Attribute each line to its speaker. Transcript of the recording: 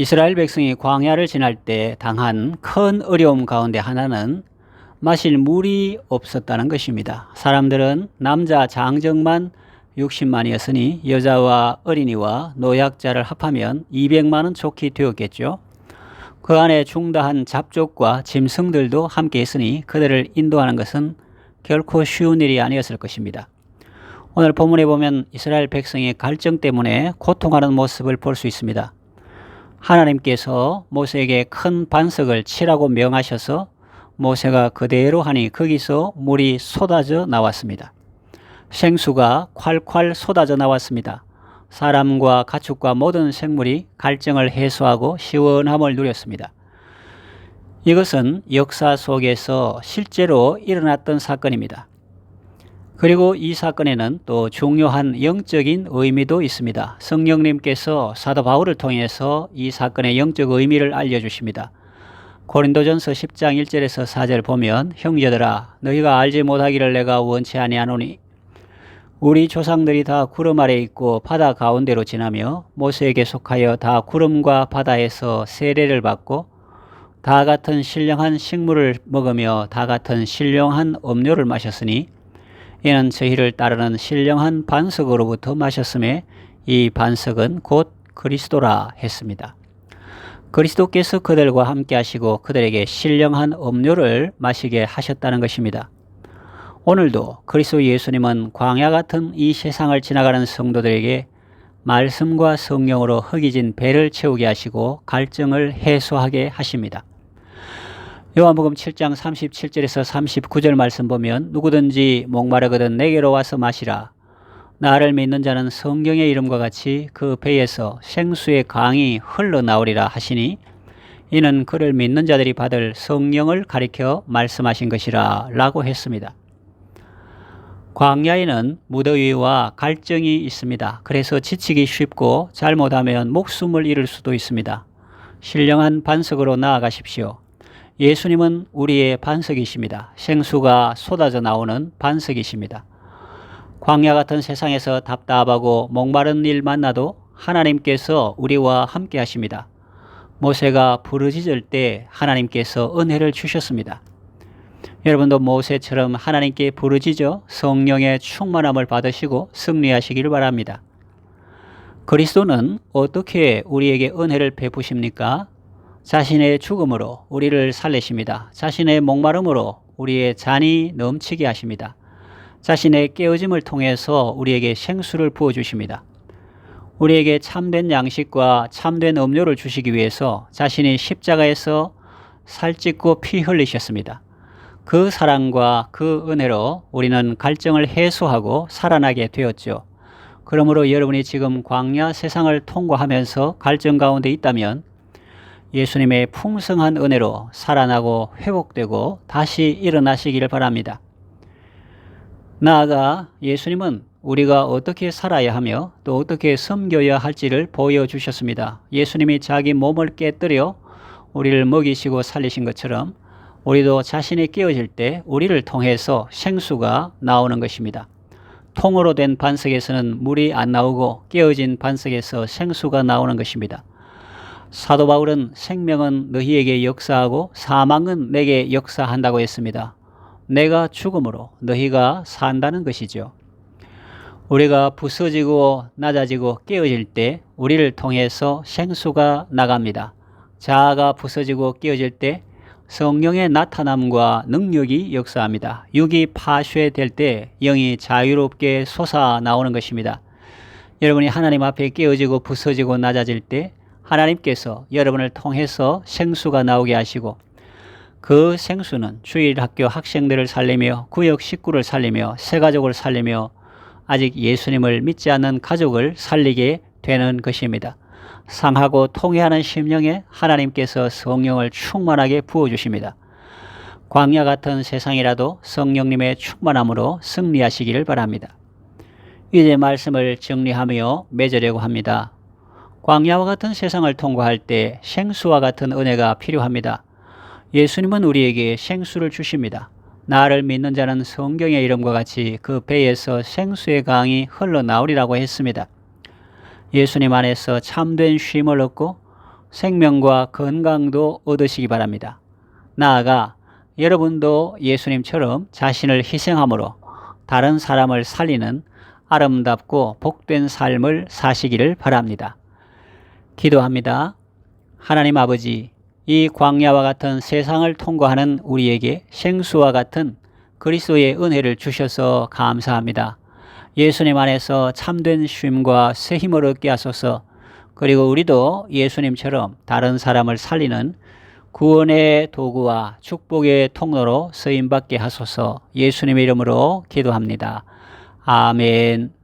Speaker 1: 이스라엘 백성이 광야를 지날 때 당한 큰 어려움 가운데 하나는 마실 물이 없었다는 것입니다. 사람들은 남자 장정만 60만이었으니 여자와 어린이와 노약자를 합하면 200만은 좋게 되었겠죠. 그 안에 중다한 잡족과 짐승들도 함께 있으니 그들을 인도하는 것은 결코 쉬운 일이 아니었을 것입니다. 오늘 본문에 보면 이스라엘 백성의 갈증 때문에 고통하는 모습을 볼 수 있습니다. 하나님께서 모세에게 큰 반석을 치라고 명하셔서 모세가 그대로 하니 거기서 물이 쏟아져 나왔습니다. 생수가 콸콸 쏟아져 나왔습니다. 사람과 가축과 모든 생물이 갈증을 해소하고 시원함을 누렸습니다. 이것은 역사 속에서 실제로 일어났던 사건입니다. 그리고 이 사건에는 또 중요한 영적인 의미도 있습니다. 성령님께서 사도 바울을 통해서 이 사건의 영적 의미를 알려주십니다. 고린도전서 10장 1절에서 4절 보면 형제들아 너희가 알지 못하기를 내가 원치 아니하노니 우리 조상들이 다 구름 아래 있고 바다 가운데로 지나며 모세에게 속하여 다 구름과 바다에서 세례를 받고 다 같은 신령한 식물을 먹으며 다 같은 신령한 음료를 마셨으니 이는 저희를 따르는 신령한 반석으로부터 마셨음에 이 반석은 곧 그리스도라 했습니다. 그리스도께서 그들과 함께 하시고 그들에게 신령한 음료를 마시게 하셨다는 것입니다. 오늘도 그리스도 예수님은 광야 같은 이 세상을 지나가는 성도들에게 말씀과 성령으로 흙이진 배를 채우게 하시고 갈증을 해소하게 하십니다. 요한복음 7장 37절에서 39절 말씀 보면 누구든지 목마르거든 내게로 와서 마시라. 나를 믿는 자는 성경의 이름과 같이 그 배에서 생수의 강이 흘러나오리라 하시니 이는 그를 믿는 자들이 받을 성령을 가리켜 말씀하신 것이라 라고 했습니다. 광야에는 무더위와 갈증이 있습니다. 그래서 지치기 쉽고 잘못하면 목숨을 잃을 수도 있습니다. 신령한 반석으로 나아가십시오. 예수님은 우리의 반석이십니다. 생수가 쏟아져 나오는 반석이십니다. 광야 같은 세상에서 답답하고 목마른 일 만나도 하나님께서 우리와 함께 하십니다. 모세가 부르짖을 때 하나님께서 은혜를 주셨습니다. 여러분도 모세처럼 하나님께 부르짖어 성령의 충만함을 받으시고 승리하시기를 바랍니다. 그리스도는 어떻게 우리에게 은혜를 베푸십니까? 자신의 죽음으로 우리를 살리십니다. 자신의 목마름으로 우리의 잔이 넘치게 하십니다. 자신의 깨어짐을 통해서 우리에게 생수를 부어 주십니다. 우리에게 참된 양식과 참된 음료를 주시기 위해서 자신이 십자가에서 살찢고 피 흘리셨습니다. 그 사랑과 그 은혜로 우리는 갈증을 해소하고 살아나게 되었죠. 그러므로 여러분이 지금 광야 세상을 통과하면서 갈증 가운데 있다면 예수님의 풍성한 은혜로 살아나고 회복되고 다시 일어나시기를 바랍니다. 나아가 예수님은 우리가 어떻게 살아야 하며 또 어떻게 섬겨야 할지를 보여주셨습니다. 예수님이 자기 몸을 깨뜨려 우리를 먹이시고 살리신 것처럼 우리도 자신이 깨어질 때 우리를 통해서 생수가 나오는 것입니다. 통으로 된 반석에서는 물이 안 나오고 깨어진 반석에서 생수가 나오는 것입니다. 사도 바울은 생명은 너희에게 역사하고 사망은 내게 역사한다고 했습니다. 내가 죽음으로 너희가 산다는 것이죠. 우리가 부서지고 낮아지고 깨어질 때 우리를 통해서 생수가 나갑니다. 자아가 부서지고 깨어질 때 성령의 나타남과 능력이 역사합니다. 육이 파쇄될 때 영이 자유롭게 솟아 나오는 것입니다. 여러분이 하나님 앞에 깨어지고 부서지고 낮아질 때 하나님께서 여러분을 통해서 생수가 나오게 하시고 그 생수는 주일 학교 학생들을 살리며 구역 식구를 살리며 새 가족을 살리며 아직 예수님을 믿지 않는 가족을 살리게 되는 것입니다. 상하고 통회하는 심령에 하나님께서 성령을 충만하게 부어주십니다. 광야 같은 세상이라도 성령님의 충만함으로 승리하시기를 바랍니다. 이제 말씀을 정리하며 맺으려고 합니다. 광야와 같은 세상을 통과할 때 생수와 같은 은혜가 필요합니다. 예수님은 우리에게 생수를 주십니다. 나를 믿는 자는 성경의 이름과 같이 그 배에서 생수의 강이 흘러나오리라고 했습니다. 예수님 안에서 참된 쉼을 얻고 생명과 건강도 얻으시기 바랍니다. 나아가 여러분도 예수님처럼 자신을 희생함으로 다른 사람을 살리는 아름답고 복된 삶을 사시기를 바랍니다. 기도합니다. 하나님 아버지, 이 광야와 같은 세상을 통과하는 우리에게 생수와 같은 그리스도의 은혜를 주셔서 감사합니다. 예수님 안에서 참된 쉼과 새 힘을 얻게 하소서. 그리고 우리도 예수님처럼 다른 사람을 살리는 구원의 도구와 축복의 통로로 쓰임 받게 하소서. 예수님의 이름으로 기도합니다. 아멘.